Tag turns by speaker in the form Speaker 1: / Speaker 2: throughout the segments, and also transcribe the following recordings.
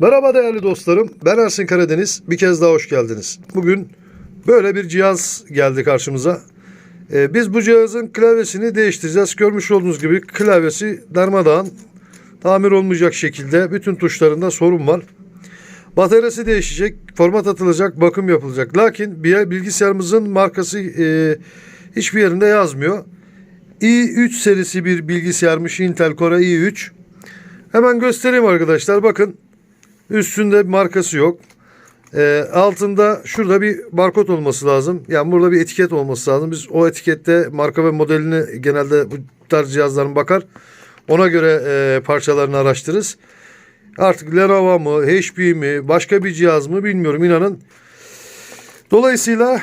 Speaker 1: Merhaba değerli dostlarım. Ben Ersin Karadeniz. Bir kez daha hoş geldiniz. Bugün böyle bir cihaz geldi karşımıza. Ee, biz bu cihazın klavyesini değiştireceğiz. Görmüş olduğunuz gibi klavyesi darmadağın. Tamir olmayacak şekilde bütün tuşlarında sorun var. Bataryası değişecek, format atılacak, bakım yapılacak. Lakin bilgisayarımızın markası e, hiçbir yerinde yazmıyor. i3 serisi bir bilgisayarmış Intel Core i3. Hemen göstereyim arkadaşlar. Bakın üstünde bir markası yok. Ee, altında şurada bir barkod olması lazım. Yani burada bir etiket olması lazım. Biz o etikette marka ve modelini genelde bu tarz cihazların bakar. Ona göre e, parçalarını araştırırız. Artık Lenovo mu, HP mi, başka bir cihaz mı bilmiyorum inanın. Dolayısıyla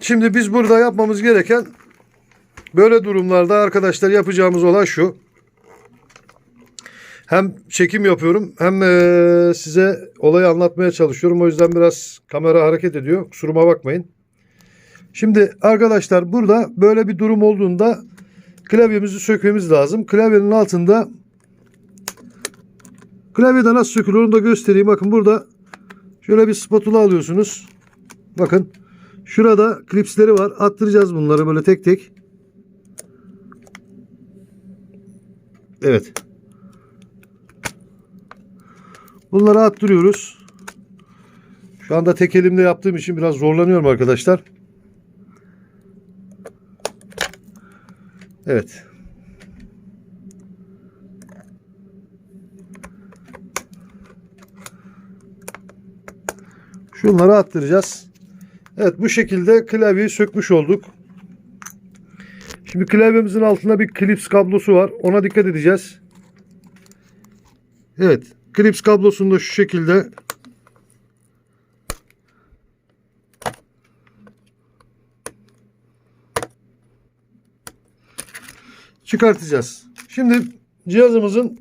Speaker 1: şimdi biz burada yapmamız gereken böyle durumlarda arkadaşlar yapacağımız olay şu. Hem çekim yapıyorum hem eee, size olayı anlatmaya çalışıyorum. O yüzden biraz kamera hareket ediyor. Kusuruma bakmayın. Şimdi arkadaşlar burada böyle bir durum olduğunda klavyemizi sökmemiz lazım. Klavyenin altında klavyede nasıl sökülür onu da göstereyim. Bakın burada şöyle bir spatula alıyorsunuz. Bakın şurada klipsleri var. Attıracağız bunları böyle tek tek. Evet. Bunları attırıyoruz. Şu anda tek elimle yaptığım için biraz zorlanıyorum arkadaşlar. Evet. Şunları attıracağız. Evet bu şekilde klavyeyi sökmüş olduk. Şimdi klavyemizin altında bir klips kablosu var. Ona dikkat edeceğiz. Evet. Klips kablosunu da şu şekilde çıkartacağız. Şimdi cihazımızın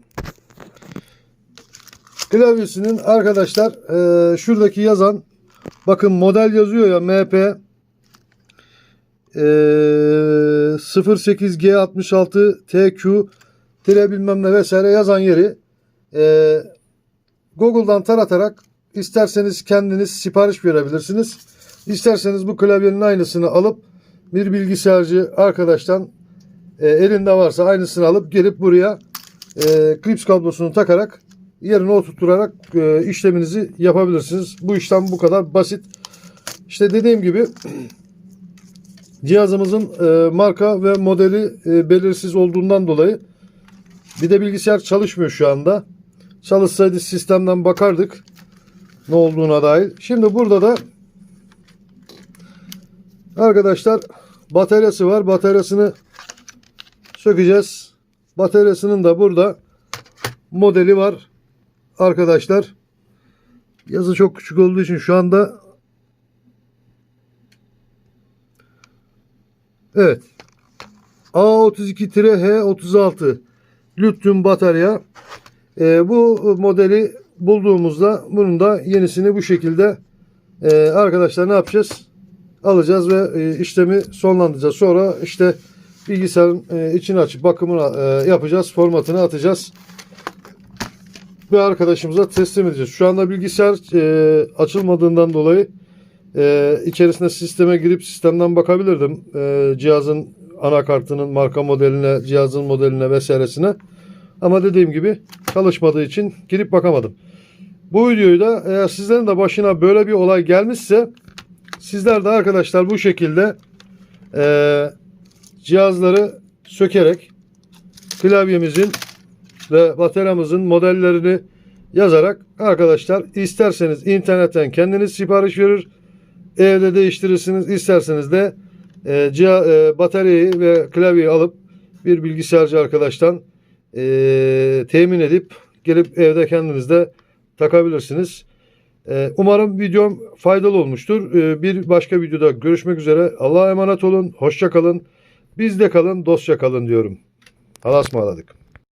Speaker 1: klavyesinin arkadaşlar eee, şuradaki yazan bakın model yazıyor ya MP eee 08G66 TQ tire bilmem ne vesaire yazan yeri eee, Google'dan taratarak isterseniz kendiniz sipariş verebilirsiniz. İsterseniz bu klavyenin aynısını alıp bir bilgisayarcı arkadaştan e, elinde varsa aynısını alıp gelip buraya e, klips kablosunu takarak yerine oturtturarak e, işleminizi yapabilirsiniz. Bu işlem bu kadar basit. İşte dediğim gibi cihazımızın e, marka ve modeli e, belirsiz olduğundan dolayı bir de bilgisayar çalışmıyor şu anda. Çalışsaydı sistemden bakardık ne olduğuna dair. Şimdi burada da arkadaşlar bataryası var. Bataryasını sökeceğiz. Bataryasının da burada modeli var. Arkadaşlar yazı çok küçük olduğu için şu anda Evet. A32-H36 lityum batarya. Ee, bu modeli bulduğumuzda bunun da yenisini bu şekilde e, arkadaşlar ne yapacağız? Alacağız ve e, işlemi sonlandıracağız. Sonra işte bilgisayarın e, içini açıp bakımını e, yapacağız. Formatını atacağız. Ve arkadaşımıza teslim edeceğiz. Şu anda bilgisayar e, açılmadığından dolayı e, içerisine sisteme girip sistemden bakabilirdim. E, cihazın anakartının marka modeline, cihazın modeline vesairesine. Ama dediğim gibi çalışmadığı için girip bakamadım. Bu videoyu da eğer sizlerin de başına böyle bir olay gelmişse sizler de arkadaşlar bu şekilde e, cihazları sökerek klavyemizin ve bataryamızın modellerini yazarak arkadaşlar isterseniz internetten kendiniz sipariş verir evde değiştirirsiniz isterseniz de e, e, bataryayı ve klavyeyi alıp bir bilgisayarcı arkadaştan e, temin edip gelip evde kendiniz de takabilirsiniz. E, umarım videom faydalı olmuştur. E, bir başka videoda görüşmek üzere. Allah'a emanet olun. Hoşça kalın. Bizde kalın, dostça kalın diyorum. Allah'a ısmarladık.